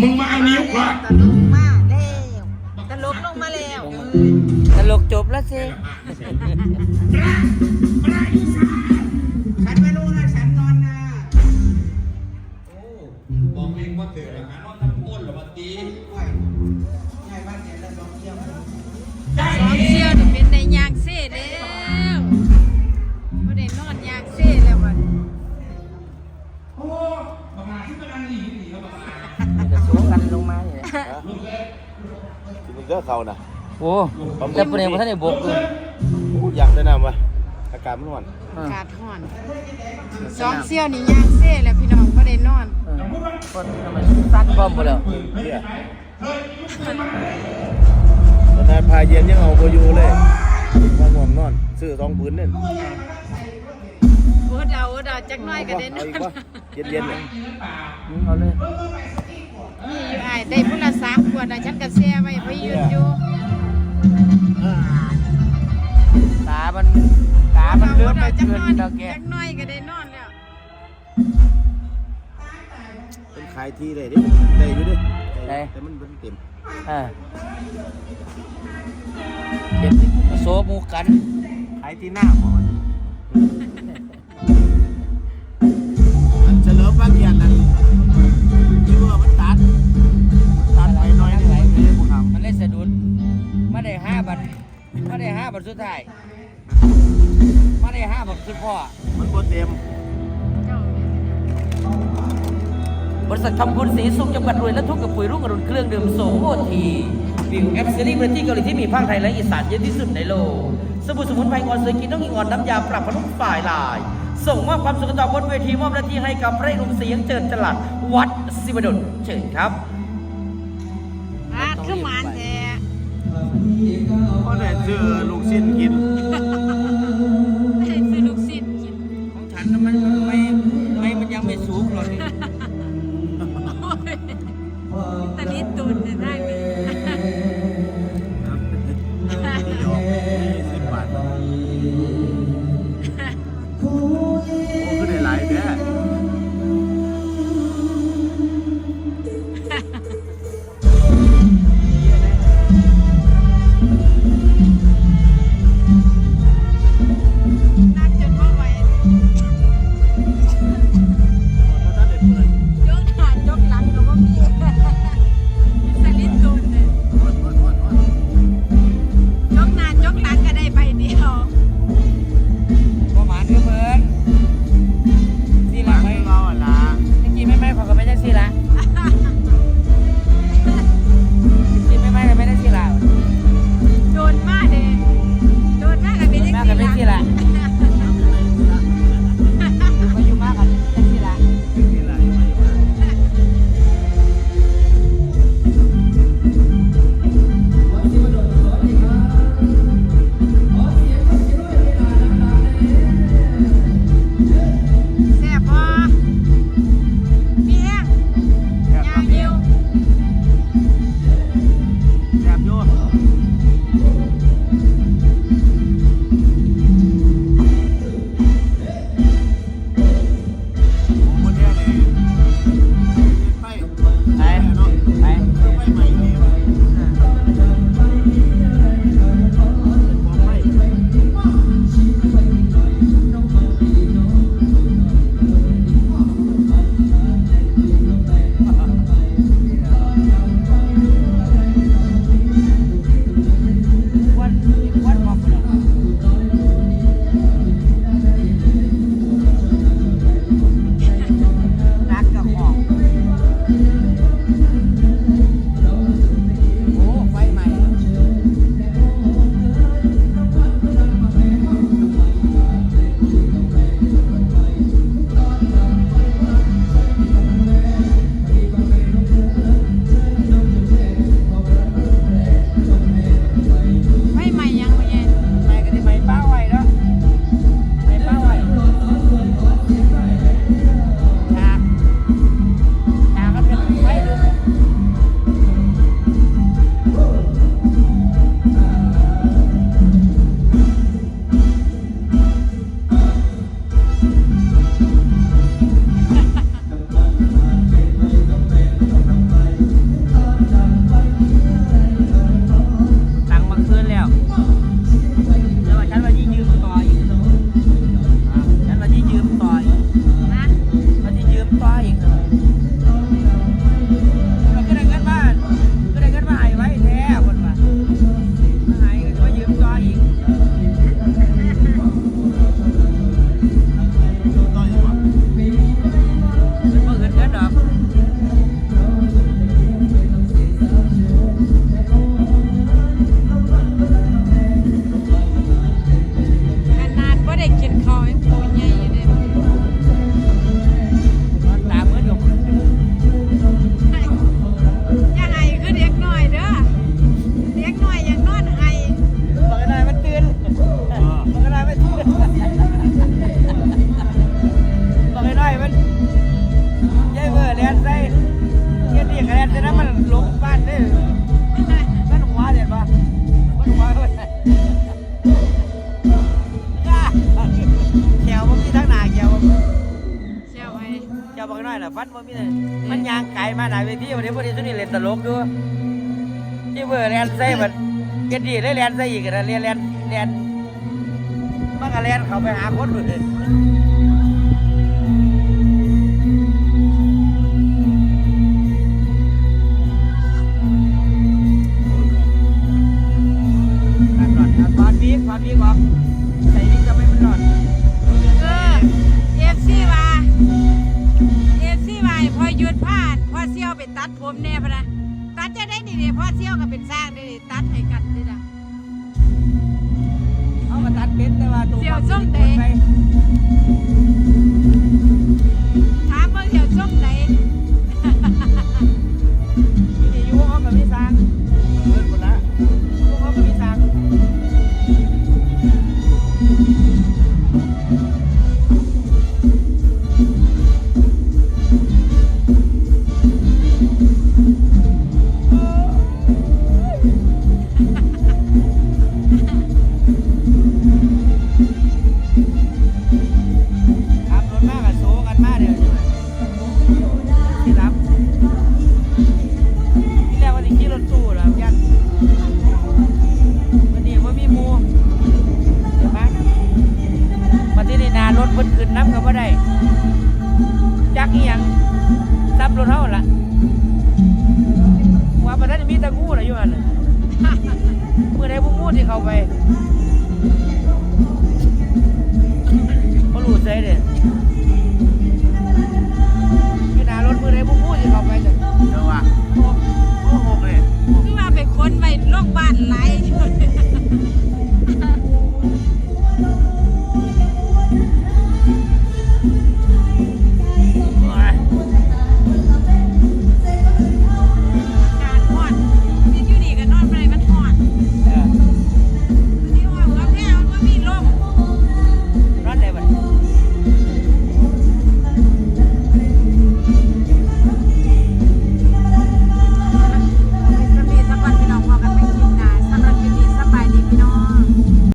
มึงมาเอานิ้วก่อนตลกมาแล้วตลกลงมาแล้วตลกจบแล้วสิฉันไม่รู้นะฉันนอนนะบอกเองว่าเถื่อนหานอนทั้งก้นหรือว่าตีใหญ่บ้านเนี่ยแล้ว ที่มึงก็เขานะโอ้แต่ประเด็นว่าท่านได้บกเลยอยากแนะนำว่าอากาศมันร้อนเอออากาศร้อนสองเที่ยวนี่ยางเซ่แล้วพี่น้องบ่ได้นอนเออคนทำไมสั้นบอมไปแล้วเนี่ยตอนนายพาเย็นยังเอาไปอยู่เลยมาง่วงนอน ซื้อสองพื้นเนี่ยโอ้ดาวโอ้ดาวจักหน่อยก็ได้นเอาอนอีกวะเย็นเย็นๆเนี่ยอืมเอาเลย นี่อยู่อ้ายได้พุ่นละสามขวดน่ะฉันก็แซ่ไว้ไปยืนอยู่ตา มัน ตา มันเลือดไปจักเกิหน่อยนดอกแกจักหน่อยก็ได้นอนแล้วเป็นขายที่ได้ดิได้อยู่ดิแต่มันเป็นเต็มเออเก็บมาโซมูกันขายที่หน้าหมอนอันเฉลิมบางเยียนนั่นที่ว่ามัน ตัดตัดไปหน้อยนึงเลยพวกเขามันเลยสะดุดมาได้ห้าบัตรมาได้ห้าบัตรสุดท้ายมาได้ห้าบัตรสุดพ่อมันบ่เต็มบริษัททำคุณสีสุขจำกัดรวยและทุกกับปุ๋ยรุ่งอรุณเครื่องดื่มโสโอทีวิวแอปซีรีส์ประเทศเกาหลีที่มีภาคไทยและอีสานเยอะที่สุดในโลกสบู่สมุนไพรงอนเซอร์กินต้องงอนน้ำยาปรับพนุ่มฝ่ายลาย ส่งมอบความสุขต่อบนเวทีมอบหน้าที่ให้กับพระเอกหนุ่มเสียงเจิดจลัดวัดศิวดลเชิญครับอาดคือหมานแท้ก็ได้ซื้อลูกชิ้นกินได้ซื้อลูกศิษย์กิน ของฉันน่ะมัน ขอ แขวบอกน้อยน่ะฟันมันมีเลยมันยางไก่มาหลายเวทีวันนี้พอดีตัวนี้เล่นตลกด้วยที่เบอร์เรียนใส่มันเกดีได้เลนใส่อีกนะเรียนเลนเลนมันก็เลนเขาไปหาคนอื่น พอหยุดผ่านพอเซี่ยวไปตัดผมแน่พะนะตัดจะได้ดีๆพอเซี่ยวก็เป็นสร้างได้ดิตัดให้กันนี่นะเอามาตัดเป็นแต่ว่าตัวเสี่ยวส้มเตะไปถามเบิ่งเดี๋ยวช่วงไหน เข้าไปเขารู้ใจเด้อยู่หน้ารถมือใดพวกงูที่เข้าไปจ้ะเดี๋ยวว่าโอ้โหเลยคือว่าไปค้นไว้โรงพยาบาลหลาย